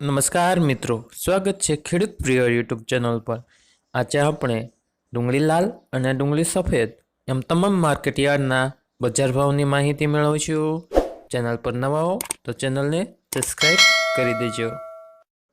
નમસ્કાર મિત્રો, સ્વાગત છે ખેડૂત પ્રિય યુટ્યુબ ચેનલ પર. આજે આપણે ડુંગળી લાલ અને ડુંગળી સફેદ એમ તમામ માર્કેટ યાર્ડના બજાર ભાવની માહિતી મેળવીશું. ચેનલ પર નવા હો તો ચેનલને સબસ્ક્રાઈબ કરી દેજો.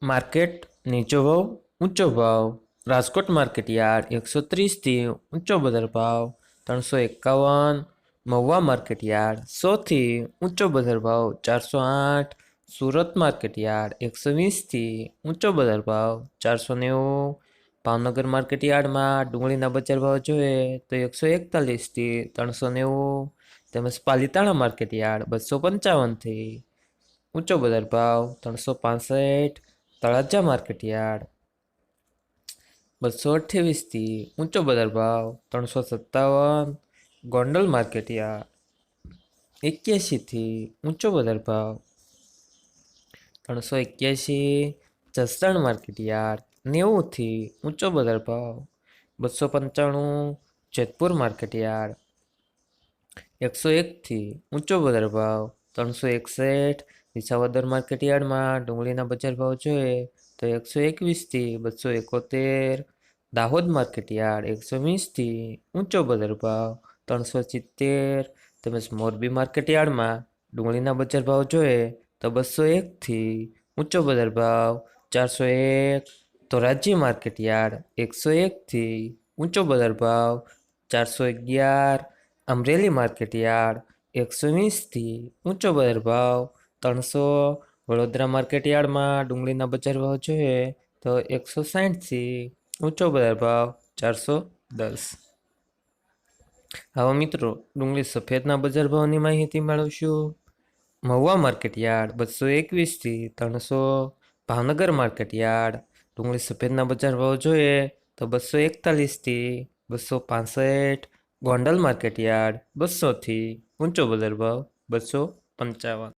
માર્કેટ નીચો ભાવ, ઊંચો ભાવ. રાજકોટ માર્કેટ યાર્ડ એકસો ત્રીસથી ઊંચો બજાર ભાવ. ત્રણસો એકાવન. મહુવા માર્કેટ યાર્ડ સોથી ઊંચો બજાર ભાવ ચારસો આઠ. સુરત માર્કેટ યાર્ડ એકસો વીસથી ઊંચો બજાર ભાવ ચારસો નેવું. ભાવનગર માર્કેટ યાર્ડમાં ડુંગળીના બજાર ભાવ જોઈએ તો એકસો એકતાલીસથી ત્રણસો નેવું. તેમજ પાલીતાણા માર્કેટ યાર્ડ બસો પંચાવનથી ઊંચો બજાર ભાવ ત્રણસો પાસઠ. તળાજા માર્કેટ યાર્ડ બસો અઠ્યાવીસથી ઊંચો બજાર ભાવ ત્રણસો સત્તાવન. ગોંડલ માર્કેટ યાર્ડ એક્યાસીથી ઊંચો બજાર ભાવ ત્રણસો એક્યાસી જસદણ માર્કેટ યાર્ડ નેવુંથી ઊંચો બજાર ભાવ, બસો પંચાણું, જેતપુર માર્કેટ યાર્ડ એકસો એકથી ઊંચો બજાર ભાવ, ત્રણસો એકસઠ, વિસાવદર માર્કેટ યાર્ડમાં ડુંગળીના બજાર ભાવ જોઈએ તો એકસો એકવીસથી બસો એકોતેર, દાહોદ માર્કેટ યાર્ડ એકસો વીસથી ઊંચો બજાર ભાવ, ત્રણસો સિત્તેર, તેમજ મોરબી માર્કેટ યાર્ડમાં ડુંગળીના બજાર ભાવ જોઈએ તો બસો એકથી ઊંચો બજાર ભાવ ચારસો એક. તો રાજ્ય માર્કેટ યાર્ડ એકસો એકથી ઊંચો બજાર ભાવ ચારસો અગિયાર. અમરેલી માર્કેટ યાર્ડ એકસો વીસથી ઊંચો બજાર ભાવ ત્રણસો. વડોદરા માર્કેટ યાર્ડમાં ડુંગળીના બજાર ભાવ જોઈએ તો એકસો સાઠથી ઊંચો બજાર ભાવ ચારસો દસ. હવે મિત્રો ડુંગળી સફેદના બજાર ભાવની માહિતી મેળવશું. મહુવા માર્કેટ યાર્ડ, બસો એકવીસથી ત્રણસો ભાવનગર માર્કેટ યાર્ડ. ડુંગળી સફેદના બજાર ભાવ જોઈએ તો બસો એકતાલીસથી બસો પાસઠ. ગોંડલ માર્કેટ યાર્ડ, બસોથી ઊંચો બજાર ભાવ બસો પંચાવન.